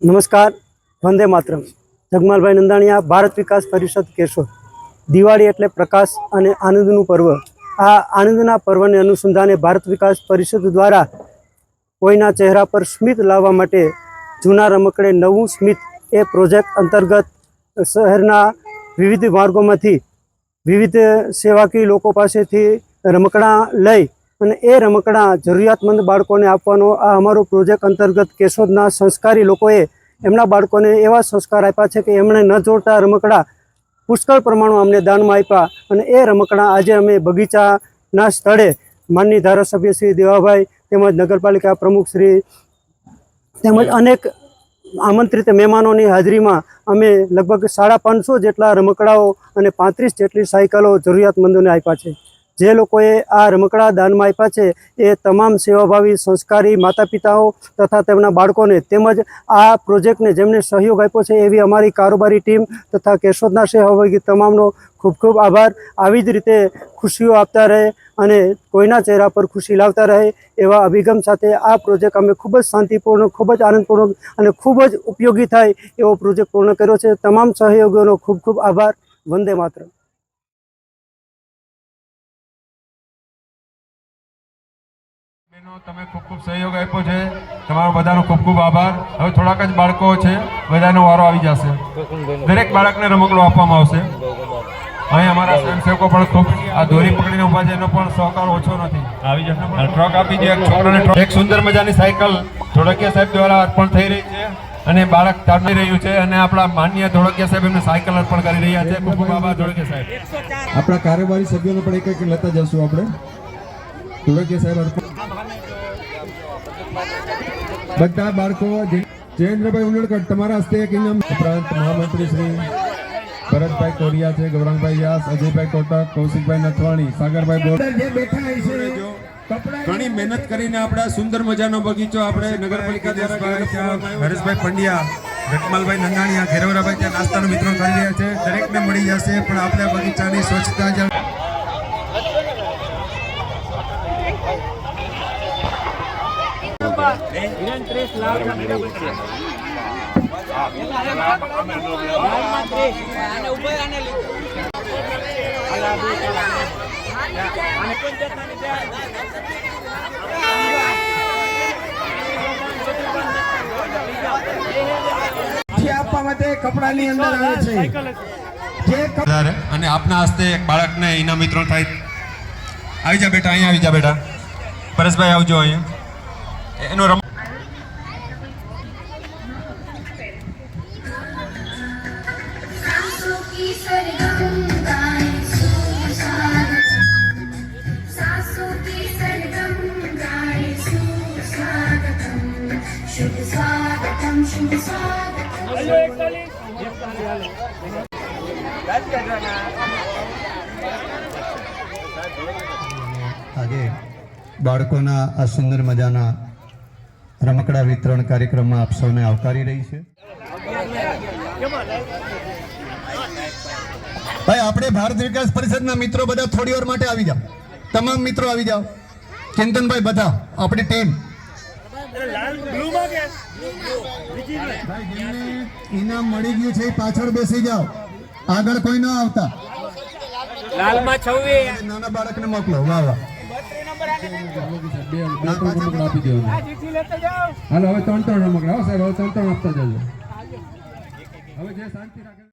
નમસ્કાર, વંદે માતરમ. જગમાલભાઈ નંદાણીયા, ભારત વિકાસ પરિષદ કેશોર દિવાળી એટલે પ્રકાશ અને આનંદનું પર્વ. આ આનંદના પર્વને અનુસંધાને ભારત વિકાસ પરિષદ દ્વારા કોઈના ચહેરા પર સ્મિત લાવવા માટે જૂના રમકડે નવું સ્મિત એ પ્રોજેક્ટ અંતર્ગત શહેરના વિવિધ માર્ગોમાંથી વિવિધ સેવાકીય લોકો પાસેથી રમકડાં લઈ અને એ રમકડાં જરૂરિયાતમંદ બાળકોને આપવાનો આ અમારો પ્રોજેક્ટ અંતર્ગત કેશોદના સંસ્કારી લોકોએ એમના બાળકોને એવા સંસ્કાર આપ્યા છે કે એમણે ન જોડતા રમકડાં પુષ્કળ પ્રમાણમાં અમને દાનમાં આપ્યા અને એ રમકડાં આજે અમે બગીચાના સ્થળે માનની ધારાસભ્ય શ્રી દેવાભાઈ તેમજ નગરપાલિકા પ્રમુખ શ્રી તેમજ અનેક આમંત્રિત મહેમાનોની હાજરીમાં અમે લગભગ સાડા પાંચસો જેટલા રમકડાઓ અને પાંત્રીસ જેટલી સાયકલો જરૂરિયાતમંદોને આપ્યા છે. જે લોકોએ આ રમકડા દાનમાં આપ્યા છે, એ તમામ સેવાભાવી સંસ્કારી માતા પિતાઓ તથા તેમના બાળકોને તેમજ આ પ્રોજેક્ટને જેમને સહયોગ આપ્યો છે એવી અમારી કારોબારી ટીમ તથા કેશોદના સહભાગી તમામનો ખૂબ ખૂબ આભાર. આવી જ રીતે ખુશીઓ આપતા રહે અને કોઈના ચહેરા પર ખુશી લાવતા રહે એવા અભિગમ સાથે આ પ્રોજેક્ટ અમે ખૂબ જ શાંતિપૂર્ણ, ખૂબ જ આનંદપૂર્વક અને ખૂબ જ ઉપયોગી થાય એવો પ્રોજેક્ટ પૂર્ણ કર્યો છે. તમામ સહયોગીઓનો ખૂબ ખૂબ આભાર. વંદે માતરમ. બહેનો તમે ખૂબ ખૂબ સહયોગ આપ્યો છે. તમારો બધાનો ખૂબ ખૂબ આભાર. હવે થોડાક જ બાળકો છે બધાનો વારો આવી જશે. દરેક બાળકને રમકડું આપવામાં આવશે. અહીં અમારા સ્વયંસેવકો પણ ખૂબ આ દોરી પકડીને ઊભા છે એનો પણ સહકાર ઓછો નથી. આવી જશે. ટ્રક આપી દે એક છોકરાને એક સુંદર મજાની સાયકલ ધોળકિયા સાહેબ દ્વારા અર્પણ થઈ રહી છે અને બાળક ચાલી રહ્યું છે અને આપણા માન્ય ધોળકિયા સાહેબ એમને સાયકલ અર્પણ કરી રહ્યા છે. ખૂબ ખૂબ આભાર ધોળકિયા સાહેબ. આપણા કારોબારી સભ્યોને પણ એક એક લેતા જશું આપણે. ધોળકિયા સાહેબ અર્પણ. બધા બાળકો જે- જયેન્દ્રભાઈ ઉંડળકર તમારા હસ્તે એક ઇનામ ઉપરાંત મહામંત્રી શ્રી ભરતભાઈ કોરિયા છે ગૌરંગભાઈ વ્યાસ અજયભાઈ કોટક કૌશિકભાઈ નથવાણી સાગરભાઈ બોર ઘણી મહેનત કરીને આપણે સુંદર મજાનો બગીચો આપણે નગરપાલિકા દ્વારા હરેશભાઈ પંડ્યા રટમાલભાઈ નંદાણીયા ઘેરવરાભાઈ ત્યાં નાસ્તાનું વિતરણ કરી રહ્યા છે. દરેકને મળી જશે પણ આપણે બગીચાની સ્વચ્છતા જાળ- જે આપવા માટે કપડાની અંદર આવે છે. અને આપના હસ્તે એક બાળકને એના મિત્રો થાય. આવી જા બેટા, અહીંયા આવી જા બેટા. પરેશભાઈ, આવજો અહીંયા. એનો રમ શુભ સ્વાગતમ શુભ સ્વાગતમ આજે બાળકોના આ સુંદર મજાના રમકડા વિતરણ કાર્યક્રમમાં આપ સૌને આવકારી રહી છે. ભાઈ આપણે ભારત વિકાસ પરિષદના મિત્રો બધા થોડી વાર માટે આવી જાઓ. તમામ મિત્રો આવી જાઓ. ચિંતનભાઈ બધા આપણી ટીમ ઇનામ મળી ગયું છે એ પાછળ બેસી જાઓ. આગળ કોઈ ન આવતા. લાલમાં છવ્વીસ. નાના બાળકને મોકલો. વાહ વાહ. હાલો હવે ત્રણ ત્રણ રમકડા. સાહેબ હવે ત્રણ ત્રણ આપતા જજો. હવે જે શાંતિ રાખે.